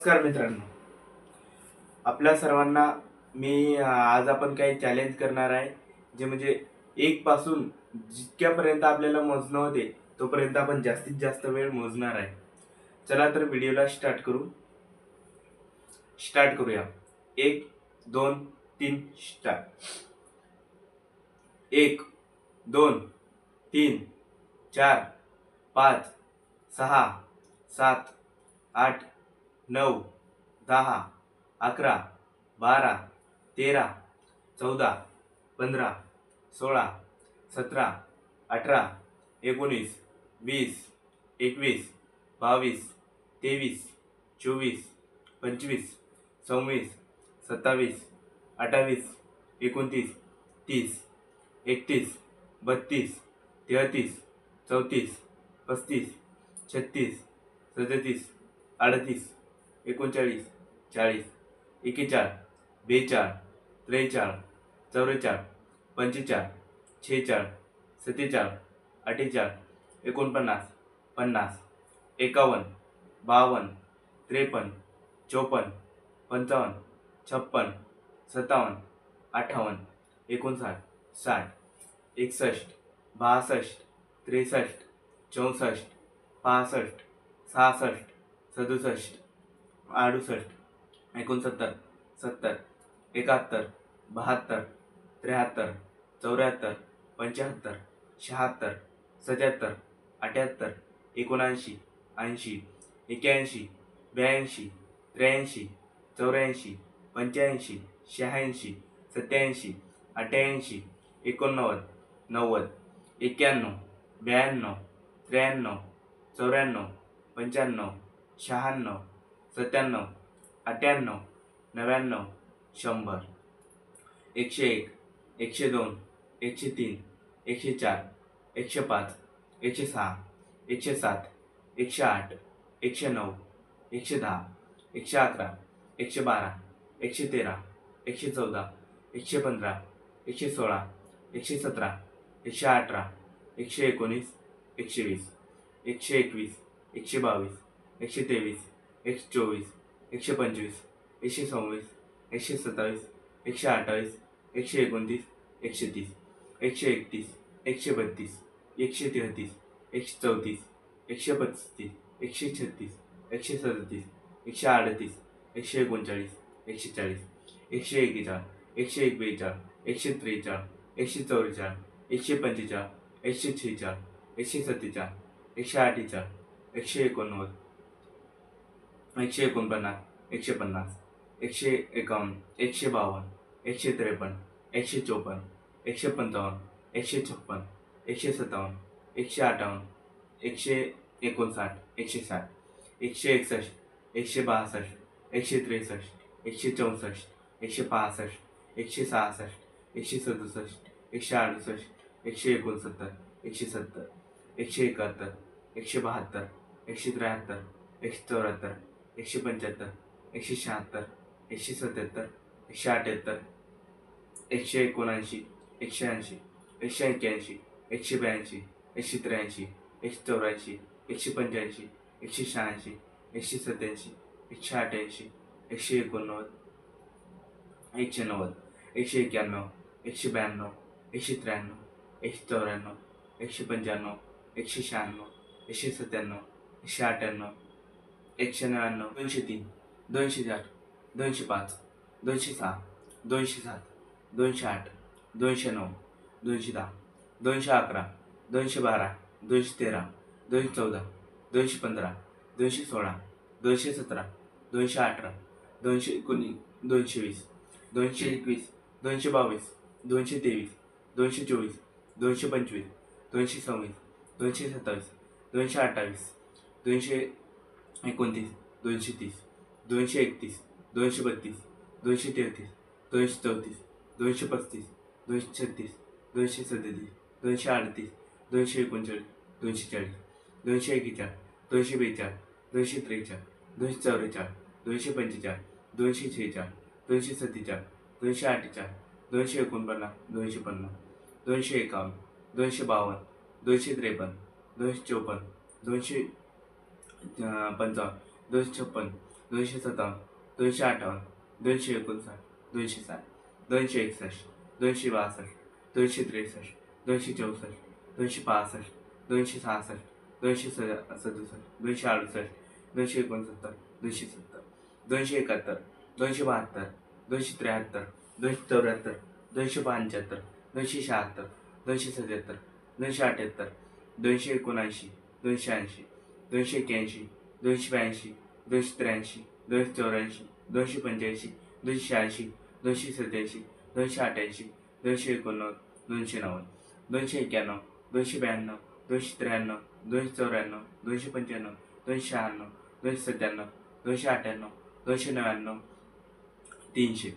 नमस्कार मित्रांनो. आपल्या सर्वांना मी आज आपण काही चॅलेंज करणार आहे जे म्हणजे एक पासून जितक्यापर्यंत आपल्याला मोजणं होते तोपर्यंत आपण जास्तीत जास्त वेळ मोजणार आहे. चला तर व्हिडिओला स्टार्ट करू. स्टार्ट करूया. एक दोन तीन स्टार्ट एक दोन तीन चार पाच सहा सात आठ नऊ दहा अकरा बारा तेरा चौदा पंधरा सोळा सतरा अठरा एकोणीस वीस एकवीस बावीस तेवीस चोवीस पंचवीस सव्वीस सत्तावीस अठ्ठावीस एकोणतीस तीस एकतीस बत्तीस तेहतीस चौतीस पस्तीस छत्तीस सदतीस अडतीस. एकोणचाळीस चाळीस एकेचाळ बेचाळ त्रेचाळ चौवेचाळ पंचेचाळ छेचाळ सत्तेचाळ अठ्ठेचाळ एकोणपन्नास पन्नास एकावन्न बावन्न त्रेपन्न चोपन्न पंचावन्न छप्पन्न सत्तावन्न अठ्ठावन्न एकोणसाठ साठ एकसष्ट बासष्ट त्रेसष्ट चौसष्ट पासष्ट सहासष्ट सदुसष्ट. अडुसष्ट एकोणसत्तर सत्तर एकाहत्तर बहात्तर त्र्याहत्तर चौऱ्याहत्तर पंच्याहत्तर शहात्तर सत्याहत्तर अठ्याहत्तर एकोणऐंशी ऐंशी एक्याऐंशी ब्याऐंशी त्र्याऐंशी चौऱ्याऐंशी पंच्याऐंशी शहाऐंशी सत्याऐंशी अठ्ठ्याऐंशी एकोणनव्वद नव्वद एक्क्याण्णव ब्याण्णव त्र्याण्णव चौऱ्याण्णव पंच्याण्णव शहाण्णव सत्त्याण्णव अठ्ठ्याण्णव नव्याण्णव शंभर. एकशे एक एकशे दोन एकशे तीन एकशे चार एकशे पाच एकशे सहा एकशे सात एकशे आठ एकशे नऊ एकशे दहा एकशे अकरा एकशे बारा एकशे तेरा एकशे चौदा एकशे पंधरा एकशे सोळा एकशे सतरा एकशे अठरा एकशे एकोणीस एकशे वीस एकशे एकवीस एकशे बावीस एकशे तेवीस एकशे चोवीस एकशे पंचवीस एकशे सव्वीस एकशे सत्तावीस एकशे अठ्ठावीस एकशे एकोणतीस एकशे तीस एकशे एकतीस एकशे बत्तीस एकशे तेहतीस एकशे चौतीस एकशे पस्तीस एकशे छत्तीस एकशे सदतीस एकशे अडतीस एकशे एकोणचाळीस एकशे चाळीस एकशे एकेचाळ एकशे एकवेचाळ एकशे त्रेचाळ एकशे चौवेचाळ एकशे पंचेचाळ एकशे छेचाळ एकशे सत्तेचाळ एकशे अठ्ठेचाळ एकशे एकोणनव्वद एकशे एकोणपन्नास, एकशे पन्नास, एकशे एकावन्न, एकशे बावन्न, एकशे त्रेपन्न, एकशे चोपन्न, एकशे पंचावन्न, एकशे छप्पन्न एकशे सत्तावन्न, एकशे अठ्ठावन्न, एकशे एकोणसाठ, एकशे साठ, एकशे एकसष्ट, एकशे बासष्ट, एकशे त्रेसष्ट, एकशे चौसष्ट, एकशे पासष्ट, एकशे सहासष्ट, एकशे सदुसष्ट, एकशे अडुसष्ट, एकशे एकोणसत्तर, एकशे सत्तर, एकशे एकाहत्तर, एकशे बहात्तर, एकशे त्र्याहत्तर, एकशे चौऱ्याहत्तर एकशे पंच्याहत्तर एकशे शहात्तर एकशे सत्याहत्तर एकशे अठ्याहत्तर एकशे एकोणऐंशी एकशे ऐंशी एकशे एक्क्याऐंशी एकशे ब्याऐंशी एकशे त्र्याऐंशी एकशे चौऱ्याऐंशी एकशे पंच्याऐंशी एकशे शहाऐंशी एकशे सत्याऐंशी एकशे अठ्ठ्याऐंशी एकशे एकोणनव्वद एकशे नव्वद एकशे एक्क्याण्णव एकशे ब्याण्णव एकशे त्र्याण्णव एकशे चौऱ्याण्णव एकशे पंच्याण्णव एकशे शहाण्णव एकशे सत्त्याण्णव एकशे अठ्ठ्याण्णव एकशे नव्याण्णव दोनशे तीन दोनशे चार दोनशे पाच दोनशे सहा दोनशे सात दोनशे आठ दोनशे नऊ दोनशे दहा दोनशे अकरा दोनशे बारा दोनशे तेरा दोनशे चौदा दोनशे पंधरा दोनशे सोळा दोनशे सतरा दोनशे अठरा दोनशे एकोणीस दोनशे वीस दोनशे एकवीस दोनशे बावीस दोनशे तेवीस दोनशे चोवीस दोनशे पंचवीस दोनशे सव्वीस दोनशे सत्तावीस दोनशे अठ्ठावीस दोनशे एकोणतीस दोनशे तीस दोनशे एकतीस दोनशे बत्तीस दोनशे तेहतीस दोनशे चौतीस दोनशे पस्तीस दोनशे छत्तीस दोनशे सदतीस दोनशे अडतीस दोनशे एकोणचाळीस दोनशे चाळीस दोनशे एकेचाळ दोनशे बेचाळ दोनशे त्रेचाळ दोनशे चौवेचाळ दोनशे पंचेचाळ दोनशे छेचाळ दोनशे सत्तेचाळ दोनशे अठ्ठेचाळ दोनशे एकोणपन्नास दोनशे पन्नास दोनशे एकावन्न दोनशे बावन्न दोनशे त्रेपन्न दोनशे चोपन्न दोनशे पंचावन्न. दोनशे छप्पन्न दोनशे सत्तावन्न. दोनशे अठ्ठावन्न. दोनशे एकोणसाठ. दोनशे साठ. दोनशे एकसष्ट. दोनशे बासष्ट. दोनशे त्रेसष्ट. दोनशे चौसष्ट. दोनशे पासष्ट. दोनशे सहासष्ट. दोनशे स सदुसष्ट. दोनशे अडुसष्ट. दोनशे एकोणसत्तर. दोनशे सत्तर. दोनशे एकाहत्तर. दोनशे बहात्तर. दोनशे त्र्याहत्तर. दोनशे चौऱ्याहत्तर. दोनशे पंच्याहत्तर. दोनशे शहात्तर. दोनशे सत्याहत्तर. दोनशे अठ्याहत्तर. दोनशे एकोणऐंशी. दोनशे ऐंशी. दोनशे एक्याऐंशी दोनशे ब्याऐंशी दोनशे त्र्याऐंशी दोनशे चौऱ्याऐंशी दोनशे पंच्याऐंशी दोनशे शहाऐंशी दोनशे सत्याऐंशी दोनशे अठ्ठ्याऐंशी दोनशे एकोणनव्वद दोनशे नव्वद दोनशे एक्क्याण्णव दोनशे ब्याण्णव दोनशे त्र्याण्णव दोनशे चौऱ्याण्णव दोनशे पंच्याण्णव दोनशे शहाण्णव दोनशे सत्त्याण्णव दोनशे अठ्ठ्याण्णव दोनशे नव्याण्णव तीनशे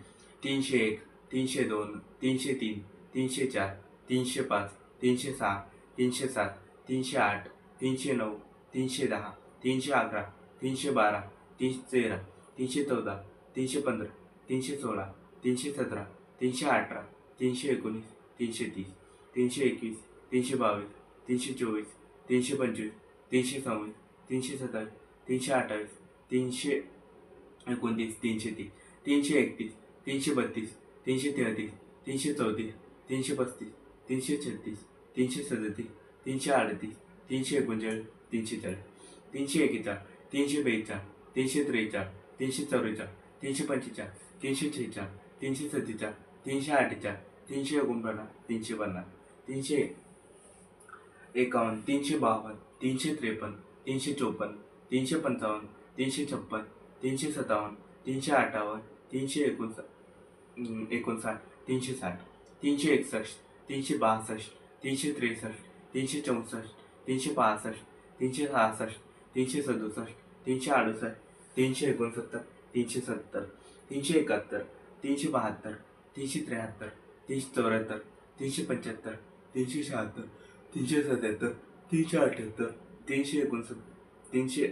तीनशे एक तीनशे दोन तीनशे तीन तीनशे चार तीनशे पाच तीनशे सहा तीनशे सात तीनशे आठ तीनशे नऊ तीनशे दहा तीनशे अकरा तीनशे बारा तीनशे तेरा तीनशे चौदा तीनशे पंधरा तीनशे सोळा तीनशे सतरा तीनशे अठरा तीनशे एकोणीस तीनशे तीस तीनशे एकवीस तीनशे बावीस तीनशे चोवीस तीनशे पंचवीस तीनशे सव्वीस तीनशे सत्तावीस तीनशे अठ्ठावीस तीनशे एकोणतीस तीनशे तीस तीनशे एकतीस तीनशे बत्तीस तीनशे तेहतीस तीनशे चौतीस तीनशे पस्तीस तीनशे छत्तीस तीनशे सदतीस तीनशे अडतीस तीनशे एकोणचाळीस तीनशे चार तीनशे एकेचाळ तीनशे बेचाळ तीनशे त्रेचाळ तीनशे चौवेचाळ तीनशे पंचेचाळ तीनशे छेचाळ तीनशे सत्तेचाळ तीनशे अठ्ठेचाळीस तीनशे एकोणपन्नास तीनशे पन्नास तीनशे एकावन्न तीनशे बावन्न तीनशे त्रेपन्न तीनशे चोपन्न तीनशे पंचावन्न तीनशे छप्पन तीनशे सत्तावन्न तीनशे अठ्ठावन्न तीनशे एकोणसा एकोणसाठ तीनशे साठ तीनशे एकसष्ट तीनशे बासष्ट तीनशे त्रेसष्ट तीनशे चौसष्ट तीनशे पासष्ट तीनशे सहासष्ट, तीनशे सदुसष्ट, तीनशे अडुसष्ट, तीनशे एकोणसत्तर, तीनशे सत्तर, तीनशे एकाहत्तर, तीनशे बहात्तर, तीनशे त्र्याहत्तर, तीनशे चौऱ्याहत्तर, तीनशे पंच्याहत्तर, तीनशे शहात्तर, तीनशे सत्याहत्तर, तीनशे अठ्ठ्याहत्तर तीनशे एकोणसत्तर, तीनशे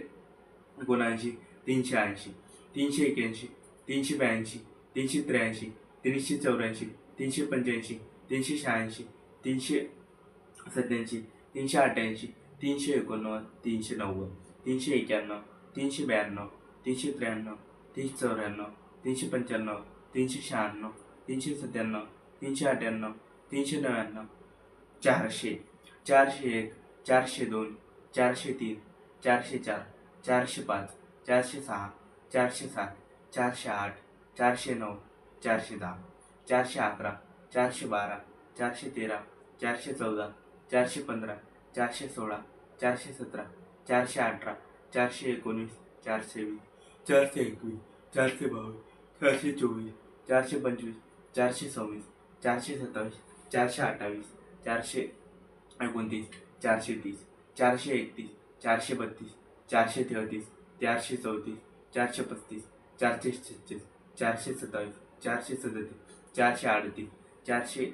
एकोणऐंशी, तीनशे ऐंशी, तीनशे एक्याऐंशी तीनशे ब्याऐंशी, तीनशे त्र्याऐंशी, तीनशे चौऱ्याऐंशी, तीनशे पंच्याऐंशी, तीनशे शहाऐंशी, तीनशे सत्याऐंशी, तीनशे अठ्ठ्याऐंशी तीनशे एकोणनव्वद, तीनशे नव्वद, तीनशे एक्याण्णव, तीनशे ब्याण्णव, तीनशे त्र्याण्णव, तीनशे चौऱ्याण्णव, तीनशे पंच्याण्णव, तीनशे शहाण्णव, तीनशे सत्त्याण्णव, तीनशे अठ्ठ्याण्णव, तीनशे नव्याण्णव, चारशे चारशे एक, चारशे दोन, चारशे तीन, चारशे चार, चारशे पाच, चारशे सहा, चारशे सात, चारशे आठ, चारशे नऊ, चारशे दहा, चारशे अकरा, चारशे बारा, चारशे तेरा, चारशे चौदा, चारशे पंधरा चारशे सोळा, चारशे सतरा, चारशे अठरा, चारशे एकोणीस, चारशे वीस, चारशे एकवीस, चारशे बावीस चारशे चोवीस, चारशे पंचवीस, चारशे सव्वीस, चारशे सत्तावीस, चारशे अठ्ठावीस, चारशे एकोणतीस, चारशे तीस, चारशे एकतीस, चारशे बत्तीस, चारशे तेहतीस, चारशे चौतीस, चारशे पस्तीस, चारशे छत्तीस, चारशे सत्तावीस, चारशे सदतीस, चारशे अडतीस, चारशे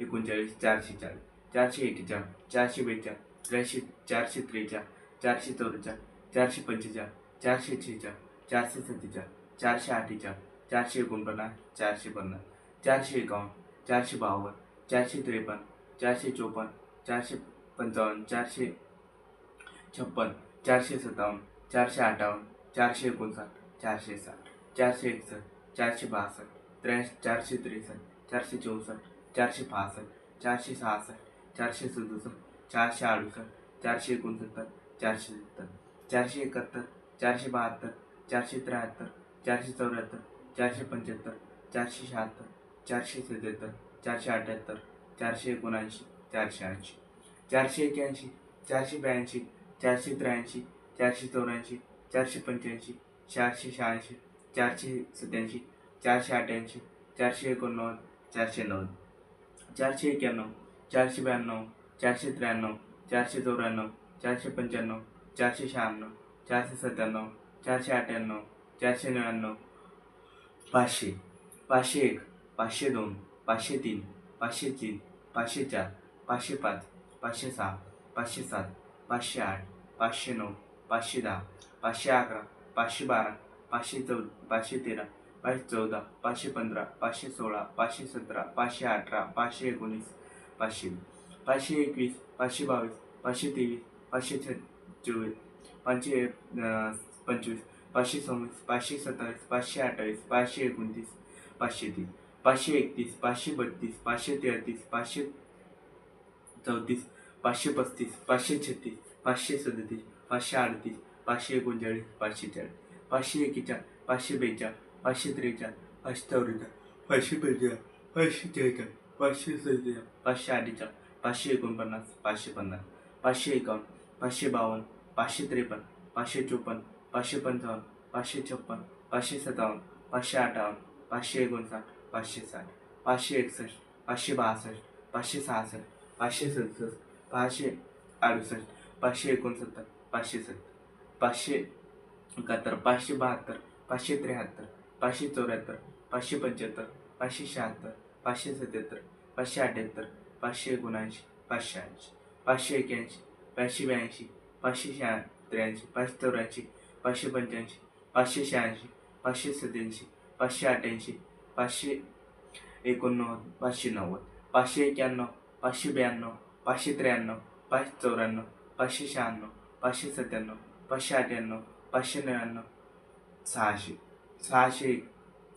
एकोणचाळीस, चारशे चाळीस. चारशे एकेचाळीस चारशे बेचाळीस त्र्याऐंशी चारशे त्रेचाळीस चारशे चौवेचाळीस चारशे पंचेचाळीस चारशे छेचाळीस चारशे सत्तेचाळीस चारशे अठ्ठेचाळीस चारशे एकोणपन्नास चारशे पन्नास चारशे एकावन्न चारशे बावन्न चारशे त्रेपन्न चारशे चोपन्न चारशे पंचावन्न चारशे छप्पन चारशे सत्तावन्न चारशे अठ्ठावन्न चारशे एकोणसाठ चारशे साठ चारशे एकसष्ट चारशे बासष्ट त्र्याऐंशी चारशे त्रेसष्ट चारशे चौसष्ट चारशे पासष्ट चारशे सहासष्ट चारशे सदुसष्ट, चारशे अडुसष्ट, चारशे एकोणसत्तर, चारशे सत्तर, चारशे एकाहत्तर, चारशे बहात्तर, चारशे त्र्याहत्तर, चारशे चौऱ्याहत्तर, चारशे पंच्याहत्तर, चारशे शहात्तर, चारशे सत्याहत्तर चारशे अठ्ठ्याहत्तर चारशे एकोणऐंशी, चारशे ऐंशी, चारशे एक्याऐंशी चारशे ब्याऐंशी, चारशे त्र्याऐंशी, चारशे चौऱ्याऐंशी, चारशे पंच्याऐंशी, चारशे शहाऐंशी, चारशे सत्याऐंशी, चारशे अठ्ठ्याऐंशी, चारशे एकोणनव्वद, चारशे नव्वद, चारशे एक्याण्णव चारशे ब्याण्णव चारशे त्र्याण्णव चारशे चौऱ्याण्णव चारशे पंच्याण्णव चारशे शहाण्णव चारशे सत्त्याण्णव चारशे अठ्ठ्याण्णव चारशे नव्याण्णव. पाचशे. पाचशे एक पाचशे दोन पाचशे तीन पाचशे तीन पाचशे चार पाचशे पाच पाचशे सहा पाचशे सात पाचशे आठ पाचशे नऊ पाचशे दहा पाचशे अकरा पाचशे बारा पाचशे चौ पाचशे तेरा पाचशे चौदा पाचशे पंधरा पाचशे सोळा पाचशे सतरा पाचशे अठरा पाचशे एकोणीस पाचशे पाचशे एकवीस पाचशे बावीस पाचशे तेवीस पाचशे छ चोवीस पाचशे पंचवीस पाचशे सव्वीस पाचशे सत्तावीस पाचशे अठ्ठावीस पाचशे एकोणतीस पाचशे तीस पाचशे एकतीस पाचशे बत्तीस पाचशे तेहतीस पाचशे चौतीस पाचशे पस्तीस पाचशे छत्तीस पाचशे सदतीस पाचशे अडतीस पाचशे एकोणचाळीस पाचशे चाळीस पाचशे एकेचाळीस पाचशे बेचाळीस पाचशे त्रेचाळीस पाचशे चौवेचाळीस पाचशे पंचेचाळीस पाचशे त्रेचाळीस पाचशे सत्तेचाळीस पाचशे अठ्ठेचाळीस पाचशे एकोणपन्नास पाचशे पन्नास पाचशे एकावन्न पाचशे बावन्न पाचशे त्रेपन्न पाचशे चोपन्न पाचशे पंचावन्न पाचशे छप्पन्न पाचशे सत्तावन्न पाचशे अठ्ठावन्न पाचशे एकोणसाठ पाचशे साठ पाचशे एकसष्ट पाचशे बासष्ट पाचशे सहासष्ट पाचशे सदुसष्ट पाचशे अडुसष्ट पाचशे एकोणसत्तर पाचशे सत्तर पाचशे एकाहत्तर पाचशे बहात्तर पाचशे त्र्याहत्तर पाचशे चौऱ्याहत्तर पाचशे पंच्याहत्तर पाचशे शहात्तर पाचशे सत्याहत्तर पाचशे अठ्याहत्तर पाचशे एकोणऐंशी पाचशे ऐंशी पाचशे एक्याऐंशी पाचशे ब्याऐंशी पाचशे शहा त्र्याऐंशी पाचशे चौऱ्याऐंशी पाचशे पंच्याऐंशी पाचशे शहाऐंशी पाचशे सत्याऐंशी पाचशे अठ्ठ्याऐंशी पाचशे एकोणनव्वद पाचशे नव्वद पाचशे एक्याण्णव पाचशे ब्याण्णव पाचशे त्र्याण्णव पाचशे चौऱ्याण्णव पाचशे शहाण्णव पाचशे सत्त्याण्णव पाचशे अठ्ठ्याण्णव पाचशे नव्याण्णव सहाशे सहाशे एक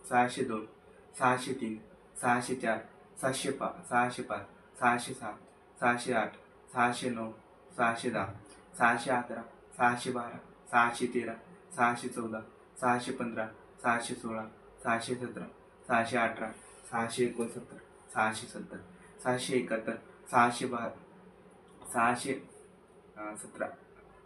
सहाशे दोन सहाशे तीन सहाशे चार सातशे पा सहाशे पाच सहाशे सात सहाशे आठ सहाशे नऊ सहाशे दहा सहाशे अकरा सहाशे बारा सहाशे तेरा सहाशे चौदा सहाशे पंधरा सहाशे सोळा सहाशे सतरा सहाशे अठरा सहाशे एकोणसत्तर सहाशे सत्तर सहाशे एकाहत्तर सहाशे बा सहाशे सतरा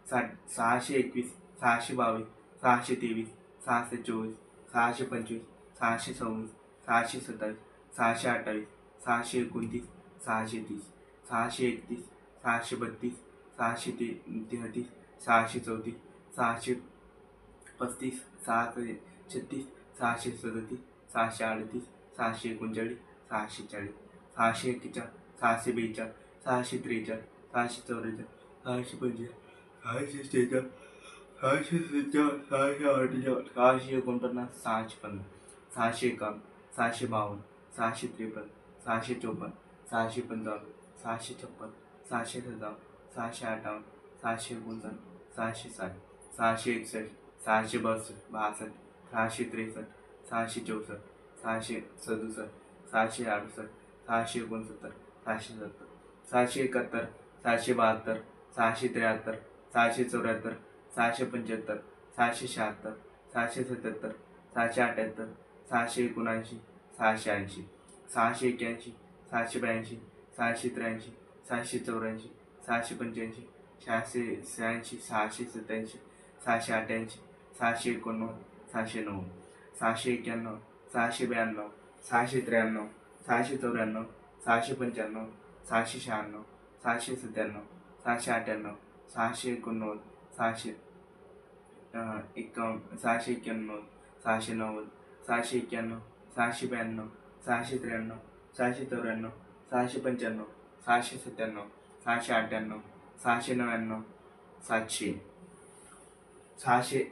सा सहाशे एकवीस सहाशे बावीस सहाशे तेवीस सहाशे चोवीस सहाशे पंचवीस सहाशे सव्वीस सहाशे सत्तावीस सहाशे अठ्ठावीस सहाशे एकोणतीस सहाशे तीस सहाशे एकतीस सहाशे बत्तीस सहाशे ते तेहतीस सहाशे चौतीस सहाशे पस्तीस सहाशे छत्तीस सहाशे सदतीस सहाशे अडतीस सहाशे एकोणचाळीस सहाशे चाळीस सहाशे एक्केचाळीस सहाशे बेचाळीस सहाशे त्रेचाळीस सहाशे चौवेचाळीस सहाशे पंचेचाळीस सहाशे शेहेचाळीस सहाशे सहाशे अठ्ठेचाळीस सहाशे एकोणपन्नास सहाशे पन्नास सहाशे एकावन्न सहाशे बावन्न सहाशे त्रेपन्न सहाशे चोपन्न सहाशे पंचावन्न सहाशे छप्पन्न सहाशे सत्तावन्न सहाशे अठ्ठावन्न सहाशे एकोणसाठ सहाशे साठ सहाशे एकसष्ट सहाशे बासष्ट बासष्ट सहाशे त्रेसष्ट सहाशे चौसष्ट सहाशे सदुसष्ट सहाशे अडुसष्ट सहाशे एकोणसत्तर सहाशे सत्तर सहाशे एकाहत्तर सहाशे बहात्तर सहाशे त्र्याहत्तर सहाशे चौऱ्याहत्तर सहाशे पंच्याहत्तर सहाशे शहात्तर सहाशे सत्याहत्तर सहाशे अठ्याहत्तर सहाशे एकोणऐंशी सहाशे ऐंशी सहाशे एक्याऐंशी सहाशे ब्याऐंशी सहाशे त्र्याऐंशी सहाशे चौऱ्याऐंशी सहाशे पंच्याऐंशी सहाशे शहाऐंशी सहाशे सत्याऐंशी सहाशे अठ्ठ्याऐंशी सहाशे एकोणनव्वद सहाशे नव्वद सहाशे एक्याण्णव सहाशे ब्याण्णव सहाशे त्र्याण्णव सहाशे चौऱ्याण्णव सहाशे पंच्याण्णव सहाशे शहाण्णव सहाशे सत्त्याण्णव सहाशे अठ्ठ्याण्णव सहाशे एकोणनव्वद सहाशे अं, एकावन्न सहाशे एक्क्याण्णव सहाशे नव्वद सहाशे एक्क्याण्णव सहाशे ब्याण्णव सहाशे त्र्याण्णव सहाशे चौऱ्याण्णव सहाशे पंच्याण्णव सहाशे सत्त्याण्णव सहाशे अठ्ठ्याण्णव सहाशे नव्याण्णव सातशे सहाशे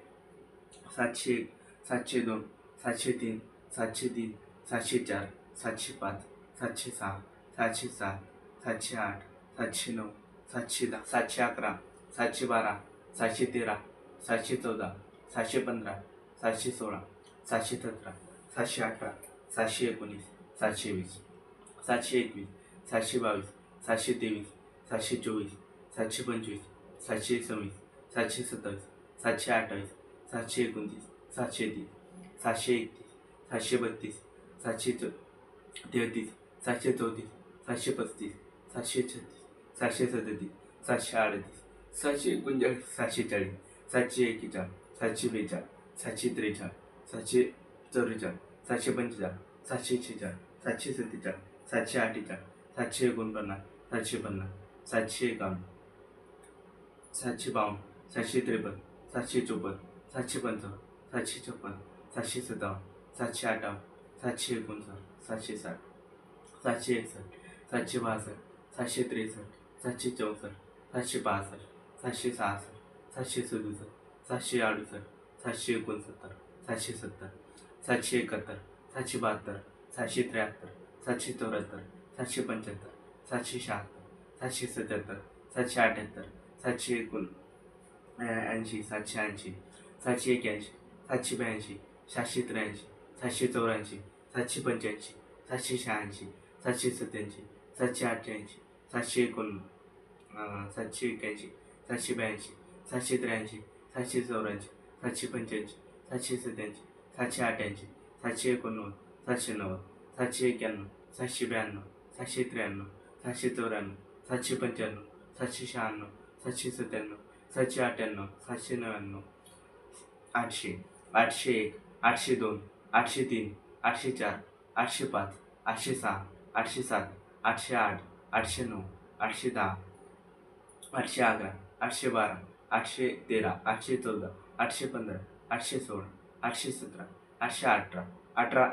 सातशे एक सातशे दोन सातशे तीन सातशे तीन सातशे चार सातशे पाच सातशे सहा सातशे सात सातशे आठ सातशे नऊ सातशे दहा सातशे अकरा सातशे बारा सातशे तेरा सातशे चौदा सातशे पंधरा सातशे सोळा सातशे सतरा सातशे अठरा सातशे एकोणीस सातशे वीस सातशे एकवीस सातशे बावीस सातशे तेवीस सातशे चोवीस सातशे पंचवीस सातशे सव्वीस सातशे सत्तावीस सातशे अठ्ठावीस सातशे एकोणतीस सातशे तीस सातशे एकतीस सातशे बत्तीस सातशे चौ तेहतीस सातशे चौतीस सातशे पस्तीस सातशे छत्तीस सातशे सदतीस सातशे अडतीस सातशे एकोणचाळीस सातशे चाळीस सातशे एकेचाळीस सातशे बेचाळीस सातशे त्रेचाळीस सातशे चौवेचाळीस सातशे पंचेचाळीस सातशे छेचाळीस सातशे सत्तेचाळीस सातशे अठ्ठेचाळीस सातशे एकोणपन्नास सातशे पन्नास सातशे एकावन्न सातशे बावन्न सातशे त्रेपन्न सातशे चोपन्न सातशे पंचावन्न सातशे छप्पन्न सातशे सत्तावन्न सातशे अठ्ठावन्न सातशे एकोणसाठ सातशे साठ सातशे एकसष्ट सातशे बासष्ट सातशे त्रेसष्ट सातशे चौसष्ट सातशे पासष्ट सातशे सहासष्ट सातशे सदुसष्ट सातशे अडुसष्ट सातशे एकोणसत्तर सातशे सत्तर. सातशे एकाहत्तर सातशे बहात्तर सातशे त्र्याहत्तर सातशे चौऱ्याहत्तर सातशे पंच्याहत्तर सातशे शहात्तर सातशे सत्याहत्तर सातशे अठ्याहत्तर सातशे एकोण ऐंशी सातशे ऐंशी सातशे एक्याऐंशी सातशे ब्याऐंशी सातशे त्र्याऐंशी सातशे चौऱ्याऐंशी सातशे पंच्याऐंशी सातशे शहाऐंशी सातशे सत्याऐंशी सातशे अठ्ठ्याऐंशी सातशे एकोण सातशे एक्याऐंशी सातशे ब्याऐंशी सातशे त्र्याऐंशी सातशे चौऱ्याऐंशी सातशे पंच्याऐंशी सातशे सत्याऐंशी सातशे अठ्ठ्याऐंशी सातशे एकोणनव्वद सातशे नव्वद सातशे एक्क्याण्णव सातशे ब्याण्णव सातशे त्र्याण्णव सातशे चौऱ्याण्णव सातशे पंच्याण्णव सातशे शहाण्णव सातशे सत्त्याण्णव सातशे अठ्ठ्याण्णव सातशे नव्याण्णव आठशे आठशे एक आठशे दोन आठशे तीन आठशे चार आठशे पाच आठशे सहा आठशे सात आठशे आठ आठशे नऊ आठशे दहा आठशे अकरा आठशे बारा आठशे तेरा आठशे चौदा आठशे पंधरा आठशे सोळा आठशे सतरा आठशे अठरा अठरा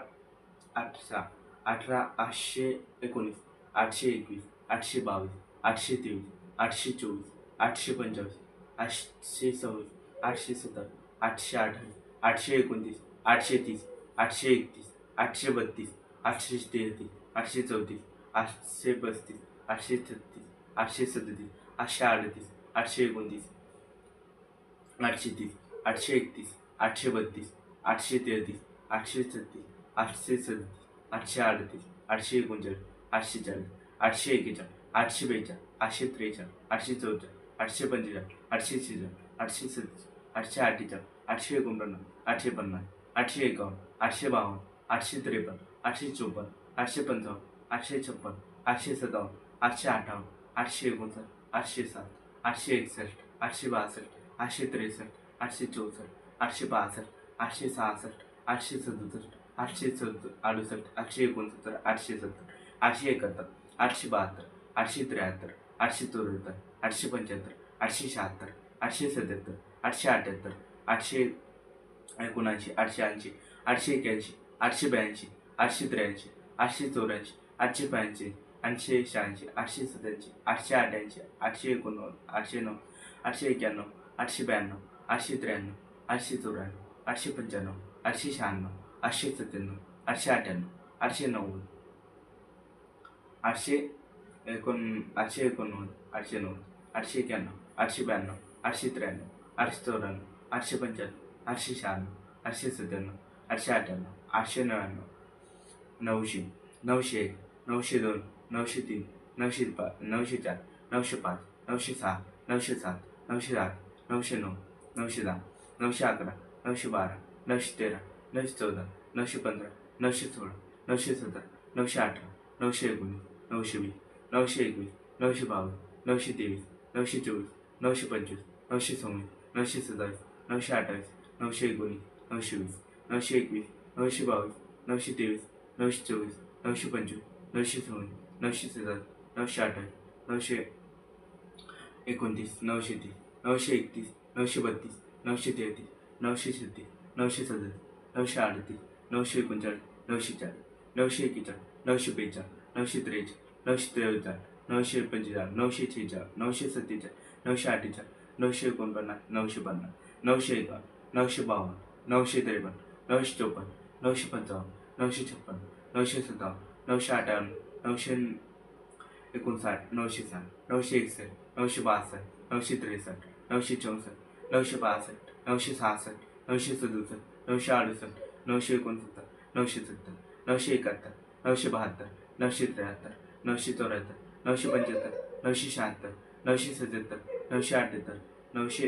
आठ सहा अठरा आठशे एकोणीस आठशे एकवीस आठशे बावीस आठशे तेवीस आठशे चोवीस आठशे पंचवीस आठशे सव्वीस आठशे सत्तर आठशे अठ्ठावीस आठशे एकोणतीस आठशे तीस आठशे एकतीस आठशे बत्तीस आठशे तेहतीस आठशे चौतीस आठशे पस्तीस आठशे छत्तीस आठशे सदतीस आठशे अडतीस आठशे एकोणतीस आठशे तीस आठशे एकतीस आठशे बत्तीस आठशे तेहतीस आठशे छत्तीस आठशे सदतीस आठशे अडतीस आठशे एकोणचाळीस आठशे चाळीस आठशे एकेचाळीस आठशे बेचाळीस आठशे त्रेचाळीस आठशे चौचाळीस आठशे पंचेचाळीस आठशे शेचाळीस आठशे सत्तीस आठशे अठ्ठेचाळीस आठशे एकोणपन्नास आठशे पन्नास आठशे एकावन्न आठशे बावन्न आठशे त्रेपन्न आठशे चोपन्न आठशे पंचावन्न आठशे छप्पन्न आठशे सत्तावन्न आठशे अठ्ठावन्न आठशे एकोणसाठ आठशे सात आठशे एकसष्ट आठशे बासष्ट आठशे त्रेसष्ट आठशे चौसष्ट आठशे बासष्ट आठशे सहासष्ट आठशे सदुसष्ट आठशे चौद अडुसष्ट आठशे एकोणसत्तर आठशे सत्तर आठशे एकाहत्तर आठशे बहात्तर आठशे त्र्याहत्तर आठशे चौऱ्याहत्तर आठशे पंच्याहत्तर आठशे शहात्तर आठशे सत्याहत्तर आठशे अठ्याहत्तर आठशे एकोणऐंशी आठशे ऐंशी आठशे एक्याऐंशी आठशे ब्याऐंशी आठशे त्र्याऐंशी आठशे चौऱ्याऐंशी आठशे ब्याऐंशी आठशे शहाऐंशी आठशे सत्याऐंशी आठशे अठ्ठ्याऐंशी आठशे एकोणनव्वद आठशे नऊ आठशे एक्याण्णव आठशे ब्याण्णव आठशे त्र्याण्णव आठशे चौऱ्याण्णव. आठशे पंच्याण्णव आठशे शहाण्णव आठशे सत्त्याण्णव आठशे अठ्ठ्याण्णव आठशे नव्वद आठशे एकोण आठशे एकोणनव्वद आठशे नव्वद आठशे एक्याण्णव आठशे ब्याण्णव आठशे त्र्याण्णव आठशे चौऱ्याण्णव आठशे पंच्याण्णव आठशे शहाण्णव आठशे सत्त्याण्णव आठशे अठ्ठ्याण्णव आठशे नव्याण्णव नऊशे नऊशे एक नऊशे दोन नऊशे तीन नऊशे पाच नऊशे चार नऊशे पाच नऊशे सहा नऊशे सात नऊशे आठ नऊशे नऊ नऊशे दहा नऊशे अकरा नऊशे बारा नऊशे तेरा नऊशे चौदा नऊशे पंधरा नऊशे सोळा नऊशे सतरा नऊशे अठरा नऊशे एकोणीस नऊशे वीस नऊशे एकवीस नऊशे बावीस नऊशे तेवीस नऊशे चोवीस नऊशे पंचवीस नऊशे सव्वीस नऊशे सत्तावीस नऊशे अठ्ठावीस नऊशे एकोणीस नऊशे वीस नऊशे एकवीस नऊशे बावीस नऊशे तेवीस नऊशे चोवीस नऊशे पंचवीस नऊशे सव्वीस नऊशे सत्तावीस नऊशे अठ्ठावीस नऊशे एकोणतीस नऊशे तीस नऊशे एकतीस नऊशे बत्तीस नऊशे तेहतीस नऊशे छत्तीस नऊशे सदतीस नऊशे अडतीस नऊशे एकोणचाळीस नऊशे चाळीस नऊशे एकेचाळीस नऊशे बेचाळीस नऊशे त्रेचाळीस नऊशे त्रेचाळीस नऊशे पंचेचाळीस नऊशे छेचाळीस नऊशे सत्तेचाळीस नऊशे अठ्ठेचाळीस नऊशे एकोणपन्नास नऊशे पन्नास नऊशे एकावन्न नऊशे बावन्न नऊशे त्रेपन्न नऊशे चौपन्न नऊशे पंचावन्न नऊशे छप्पन्न नऊशे सत्तावन्न नऊशे अठ्ठावन्न नऊशे एकोणसाठ नऊशे साठ नऊशे एकसष्ट नऊशे बासष्ट नऊशे त्रेसष्ट नऊशे चौसष्ट नऊशे पासष्ट नऊशे सहासष्ट नऊशे सदुसष्ट नऊशे अडुसष्ट नऊशे एकोणसत्तर नऊशे सत्तर नऊशे एकाहत्तर नऊशे बहात्तर नऊशे त्र्याहत्तर नऊशे चौऱ्याहत्तर नऊशे पंच्याहत्तर नऊशे शहात्तर नऊशे सत्याहत्तर नऊशे अठ्ठ्याहत्तर नऊशे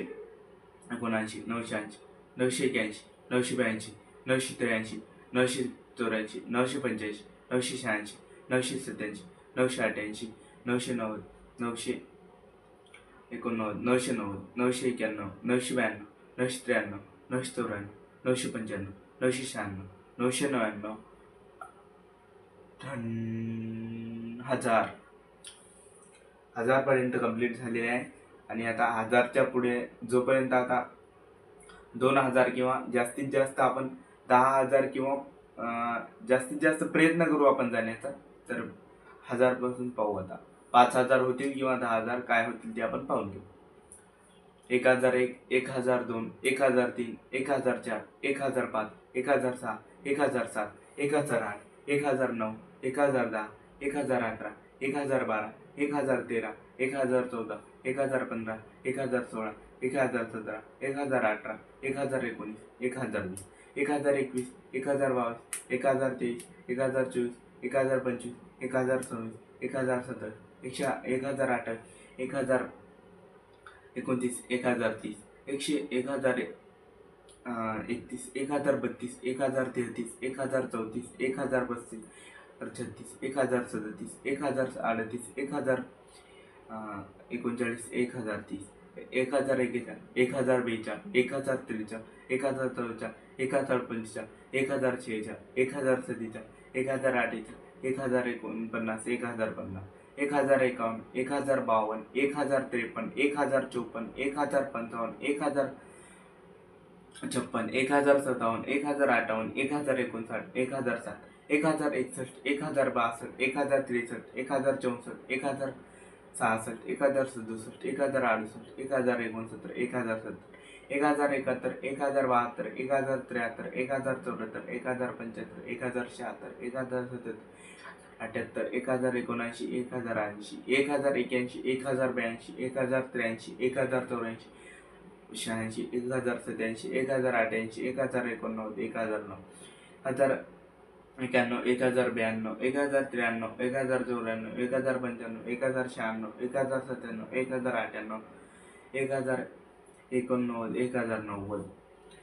एकोणऐंशी नऊशे ऐंशी नऊशे एक्याऐंशी नऊशे ब्याऐंशी नऊशे त्र्याऐंशी नऊशे चौऱ्याऐंशी नऊशे पंच्याऐंशी नऊशे शहाऐंशी नऊशे सत्याऐंशी नऊशे अठ्ठ्याऐंशी नऊशे नव्वद नऊशे एकोणनव्वद नऊशे नव्वद नऊशे एक्याण्णव नऊशे ब्याण्णव. नऊशे त्र्याण्णव नऊशे चौऱ्याण्णव नऊशे पंच्याण्णव नऊशे शहाण्णव नऊशे नव्याण्णव हजार. हजारपर्यंत कंप्लीट झालेले आहे. आणि आता हजारच्या पुढे जोपर्यंत आता दोन हजार किंवा जास्तीत जास्त आपण दहा हजार किंवा जास्तीत जास्त प्रयत्न करू आपण जाण्याचा तर हजारपासून पाहू आता. पाच हजार होतील किंवा दहा हजार काय होतील ते आपण पाहून घेऊ. एक हजार एक एक हजार दोन एक हजार तीन एक हजार चार एक हजार पाच एक हजार सहा एक हजार सात एक हजार आठ एक हजार नऊ एक हजार दहा एक हजार अठरा एक हजार बारा एक हजार तेरा एक हजार चौदा एक हजार पंधरा एक हजार सोळा एक हजार सतरा एक हजार अठरा एक हजार एकोणीस एक हजार वीस एक हजार एकवीस एक हजार बावीस एक हजार तेवीस एक हजार चोवीस एक हजार पंचवीस एक हजार सव्वीस एक हजार सत्तावीस एकशे एक हजार अठ्ठावीस एक हजार एकोणतीस एक हजार तीस एकशे एक हजार एकतीस एक हजार बत्तीस एक हजार तेहतीस एक हजार चौतीस एक हजार पस्तीस छत्तीस एक हजार सदतीस एक हजार अडतीस एक हजार एकोणचाळीस एक हजार तीस एक हजार एकेचाळीस एक हजार बेचाळीस एक हजार त्रेचाळीस एक हजार चव्वेचाळीस एक हजार पंचेचाळीस एक हजार शेहेचाळीस एक हजार सत्तेचाळीस एक हजार अठ्ठेचाळीस एक हजार एकोणपन्नास एक हजार पन्नास एक हजार एकावन्न एक हजार बावन्न एक हजार त्रेपन्न एक हजार चोपन्न एक हजार पंचावन्न एक हजार छप्पन एक हजार सत्तावन्न एक हजार अठ्ठावन्न एक हजार एकोणसाठ एक हजार साठ एक हजार एकसष्ट एक हजार बासष्ट एक हजार त्रेसष्ट एक हजार चौसष्ट एक हजार सहासष्ट एक हजार सदुसष्ट एक हजार अडुसष्ट एक हजार एकोणसत्तर एक हजार सत्तर एक हजार एकाहत्तर एक हजार बहात्तर एक हजार त्र्याहत्तर एक हजार चौऱ्याहत्तर एक हजार पंच्याहत्तर एक हजार शहात्तर एक हजार सत्याहत्तर अठ्याहत्तर एक हजार एकोणऐंशी एक हजार ऐंशी एक हजार एक्याऐंशी एक हजार ब्याऐंशी एक हजार त्र्याऐंशी एक हजार चौऱ्याऐंशी शहाऐंशी एक हजार सत्याऐंशी एक हजार अठ्याऐंशी एक हजार एकोणनव्वद एक हजार नऊ हजार एक्याण्णव एक हजार ब्याण्णव एक हजार त्र्याण्णव एक हजार चौऱ्याण्णव एक हजार पंच्याण्णव एक हजार शहाण्णव एक हजार सत्त्याण्णव एक हजार अठ्ठ्याण्णव एक हजार एकोणनव्वद एक हजार नव्वद.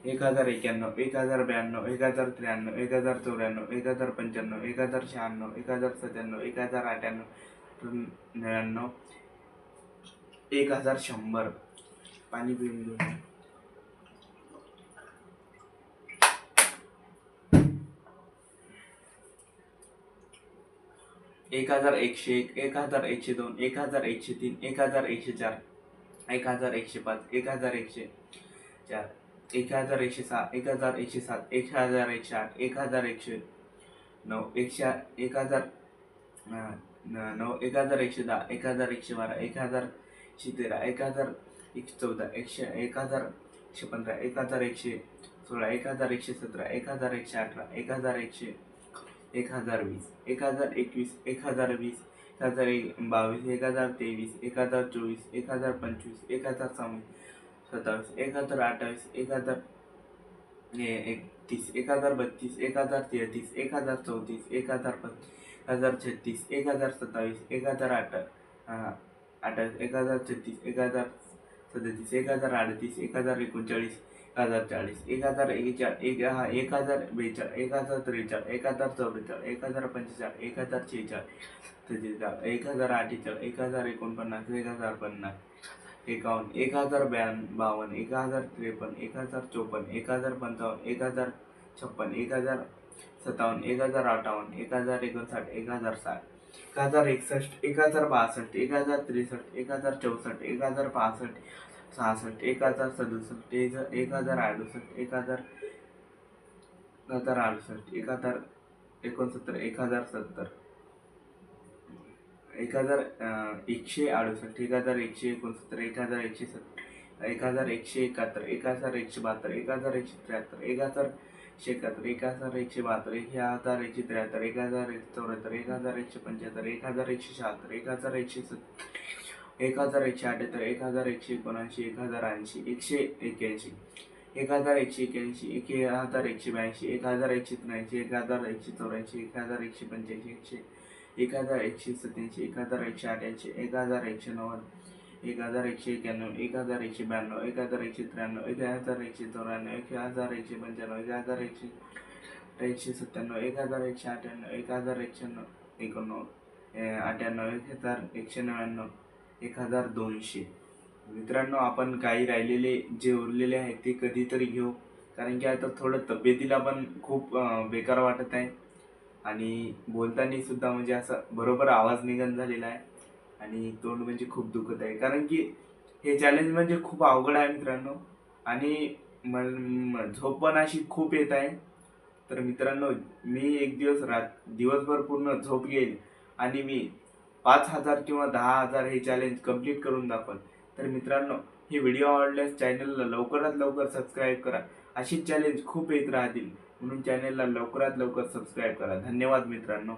एक हजार एक्याण्णव एक हजार ब्याण्णव एक हजार त्र्याण्णव एक हजार चौऱ्याण्णव एक हजार पंच्याण्णव एक हजार शहाण्णव एक हजार सत्त्याण्णव एक हजार अठ्ठ्याण्णव नव्याण्णव एक हजार शंभर पाणी पिऊन घेऊन एक हजार एकशे एक एक हजार एकशे दोन एक हजार एकशे तीन एक हजार एकशे चार एक हजार एकशे पाच एक हजार एकशे चार एक हजार एकशे सहा एक हजार एकशे सात एक हजार एकशे आठ एक हजार एकशे नऊ एकशे एक हजार न- नऊ एक हजार एकशे दहा एक हजार एकशे बारा एक हजार एकशे तेरा एक हजार एकशे चौदा एकशे एक हजार एकशे पंधरा एक हजार एकशे सोळा एक हजार एकशे सतरा एक हजार एकशे अठरा एक हजार एकशे एक हजार वीस एक हजार एकवीस एक हजार वीस एक हजार एक बावीस एक हजार तेवीस एक हजार चोवीस एक हजार पंचवीस एक हजार सव्वीस सत्तावीस एक हजार अठ्ठावीस एक हजार ए- एकतीस एक हजार बत्तीस एक हजार तेहतीस एक हजार चौतीस एक हजार पस्तीस एक हजार छत्तीस एक हजार सत्तावीस एक हजार अठ्ठा अठ्ठावीस एक हजार छत्तीस एक हजार सदतीस एक हजार अडतीस एक हजार एकोणचाळीस एक हजार चाळीस एक हजार एकेचाळीस एक हा एक हजार बेचाळीस एक हजार त्रेचाळीस एक हजार चौवेचाळीस एक हजार पंचेचाळीस एक हजार शेहेचाळीस सत्तेचाळीस एक हजार अठ्ठेचाळीस एक हजार एकोणपन्नास एक हजार पन्नास एकावन्न एक हजार ब्याण्णव बावन्न एक हजार त्रेपन्न एक हजार चोपन्न एक हजार पंचावन्न एक हजार छप्पन एक हजार सत्तावन्न एक हजार अठ्ठावन्न एक हजार एकोणसाठ एक हजार साठ एक हजार एकसष्ट एक हजार बासष्ट एक हजार त्रेसष्ट एक हजार चौसष्ट एक हजार पासष्ट सहासष्ट एक हजार सदुसष्ट एक एक हजार अडुसष्ट एक हजार एक हजार अडुसष्ट एक हजार एकोणसत्तर एक हजार सत्तर एक हजार एकशे अडुसष्ट एक हजार एकशे एकोणसत्तर एक हजार एकशे सत्तर एक हजार एकशे एकाहत्तर एक हजार एकशे बहात्तर एक हजार एकशे त्र्याहत्तर एक हजार एकशे एकाहत्तर एक हजार एकशे बहात्तर एक हजार एकशे त्र्याहत्तर एक हजार एकशे चौऱ्याहत्तर एक हजार एकशे पंच्याहत्तर एक हजार एकशे शहात्तर एक हजार एकशे सत्तर एक हजार एकशे अठ्याहत्तर एक हजार एकशे एकोणऐंशी एक हजार ऐंशी एकशे एक्याऐंशी एक हजार एकशे एक्याऐंशी एक हजार एकशे ब्याऐंशी एक हजार एकशे त्र्याऐंशी एक हजार एकशे चौऱ्याऐंशी एक हजार एकशे पंच्याऐंशी एकशे एक हजार एकशे सत्याऐंशी एक हजार एकशे अठ्याऐंशी एक हजार एकशे नव्वद एक हजार एकशे एक्याण्णव एक हजार एकशे ब्याण्णव एक हजार एकशे त्र्याण्णव एक हजार एकशे चौऱ्याण्णव एक हजार एकशे पंच्याण्णव एक हजार एकशे एकशे सत्त्याण्णव एक हजार एकशे अठ्ठ्याण्णव एक हजार एकशे नऊ एकोणनव्वद अठ्ठ्याण्णव एक हजार एकशे नव्याण्णव एक हजार दोनशे मित्रांनो आपण काही राहिलेले जे उरलेले आहेत ते कधीतरी घेऊ कारण की आता थोडं तब्येतीला पण खूप बेकार वाटत आहे आणि बोलताना सुद्धा म्हणजे असं बरोबर आवाज निघन झालेला आहे. आणि तोंड म्हणजे खूप दुखत आहे. कारण की हे चॅलेंज म्हणजे खूप अवघड आहे मित्रांनो. आणि मल- झोप पण अशी खूप येत आहे. तर मित्रांनो मी एक दिवस रात दिवसभर पूर्ण झोप घेईल आणि मी पाच हजार किंवा दहा हजार हे चॅलेंज कंप्लीट करून दाखवल तर मित्रांनो हे व्हिडिओ आवडल्यास चॅनलला लवकरात लवकर सबस्क्राईब करा. अशी चॅलेंज खूप येत राहतील. म्हणून चॅनेलला लवकरात लवकर सबस्क्राईब करा. धन्यवाद मित्रांनो.